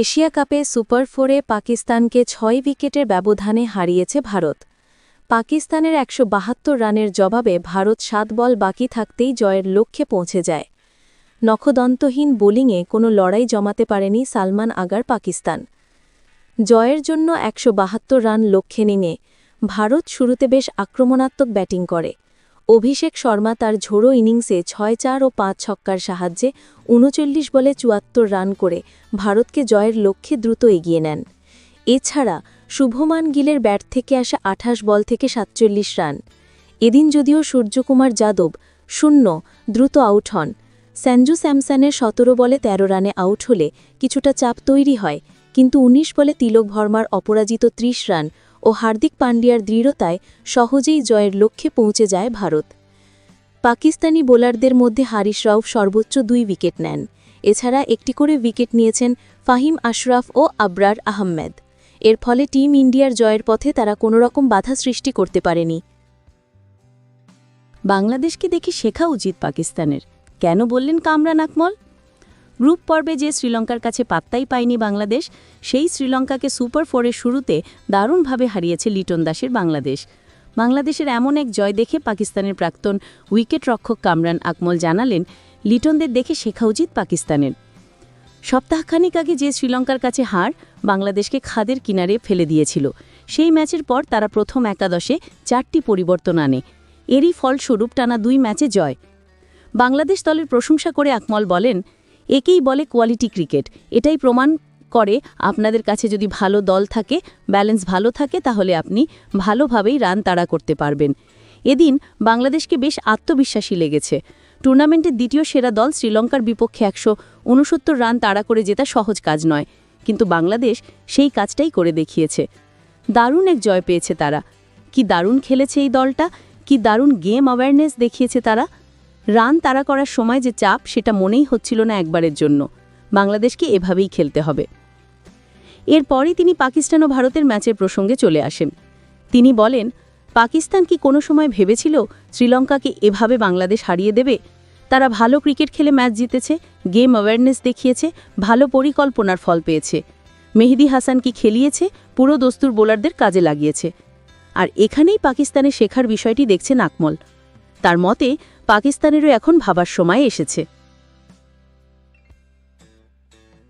Asia কাপে super ফোরে পাকিস্তানকে ছয় উইকেটের ব্যবধানে হারিয়েছে ভারত। পাকিস্তানের একশো বাহাত্তর রানের জবাবে ভারত সাত বল বাকি থাকতেই জয়ের লক্ষ্যে পৌঁছে যায়। নখদন্তহীন বোলিংয়ে কোনো লড়াই জমাতে পারেনি সালমান আগার পাকিস্তান। জয়ের জন্য একশো বাহাত্তর রান লক্ষ্যে নিয়ে ভারত শুরুতে বেশ আক্রমণাত্মক ব্যাটিং করে। অভিষেক শর্মা তার ঝোড়ো ইনিংসে ছয় চার ও পাঁচ ছক্কার সাহায্যে উনচল্লিশ বলে চুয়াত্তর রান করে ভারতকে জয়ের লক্ষ্যে দ্রুত এগিয়ে নেন। এছাড়া শুভমান গিলের ব্যাট থেকে আসা আঠাশ বল থেকে সাতচল্লিশ রান। এদিন যদিও সূর্যকুমার যাদব শূন্য, দ্রুত আউট হন। স্যাঞ্জু স্যামসনের সতেরো বলে ১৩ রানে আউট হলে কিছুটা চাপ তৈরি হয়, কিন্তু ১৯ বলে তিলক ভর্মার অপরাজিত ৩০ রান ও হার্দিক পান্ডিয়ার দৃঢ়তায় সহজেই জয়ের লক্ষ্যে পৌঁছে যায় ভারত। পাকিস্তানি বোলারদের মধ্যে হারিশ রাউফ সর্বোচ্চ দুই উইকেট নেন। এছাড়া একটি করে উইকেট নিয়েছেন ফাহিম আশরাফ ও আবরার আহমেদ। এর ফলে টিম ইন্ডিয়ার জয়ের পথে তারা কোনোরকম বাধা সৃষ্টি করতে পারেনি। বাংলাদেশকে দেখে শেখা উচিত পাকিস্তানের। কেন বললেন কামরান আকমল? গ্রুপ পর্বে যে শ্রীলঙ্কার কাছে পাত্তাই পায়নি বাংলাদেশ, সেই শ্রীলঙ্কাকে সুপার ফোরের শুরুতে দারুণভাবে হারিয়েছে লিটন দাসের বাংলাদেশ। বাংলাদেশের এমন এক জয় দেখে পাকিস্তানের প্রাক্তন উইকেট রক্ষক কামরান আকমল জানালেন, লিটনদের দেখে শেখা উচিত পাকিস্তানের। সপ্তাহখানিক আগে যে শ্রীলঙ্কার কাছে হার বাংলাদেশকে খাদের কিনারে ফেলে দিয়েছিল, সেই ম্যাচের পর তারা প্রথম একাদশে চারটি পরিবর্তন আনে। এরই ফলস্বরূপ টানা দুই ম্যাচে জয়। বাংলাদেশ দলের প্রশংসা করে আকমল বলেন একেই বলে কোয়ালিটি ক্রিকেট এটাই প্রমাণ করে আপনাদের কাছে যদি ভালো দল থাকে ব্যালেন্স ভালো থাকে, তাহলে আপনি ভালোভাবেই রান তাড়া করতে পারবেন। এদিন বাংলাদেশকে বেশ আত্মবিশ্বাসী লেগেছে। টুর্নামেন্টের দ্বিতীয় সেরা দল শ্রীলঙ্কার বিপক্ষে একশো উনসত্তর রান তাড়া করে জেতা সহজ কাজ নয়। কিন্তু বাংলাদেশ সেই কাজটাই করে দেখিয়েছে। দারুণ এক জয় পেয়েছে তারা। কি দারুণ খেলেছে এই দলটা? কি দারুণ গেম অ্যাওয়ারনেস দেখিয়েছে তারা? রান তাড়া করার সময় যে চাপ, সেটা মনেই হচ্ছিল না একবারের জন্য। বাংলাদেশকে এভাবেই খেলতে হবে। এরপরই তিনি পাকিস্তান ও ভারতের ম্যাচের প্রসঙ্গে চলে আসেন। তিনি বলেন, পাকিস্তান কি কোনো সময় ভেবেছিল শ্রীলঙ্কাকে এভাবে বাংলাদেশ হারিয়ে দেবে? তারা ভালো ক্রিকেট খেলে ম্যাচ জিতেছে, গেম অ্যাওয়ারনেস দেখিয়েছে, ভালো পরিকল্পনার ফল পেয়েছে। মেহেদি হাসান কি খেলিয়েছে, পুরো দস্তুর বোলারদের কাজে লাগিয়েছে। আর এখানেই পাকিস্তানে শেখার বিষয়টি দেখছেন আকমল। তার মতে পাকিস্তানেরও এখন ভাবার সময় এসেছে।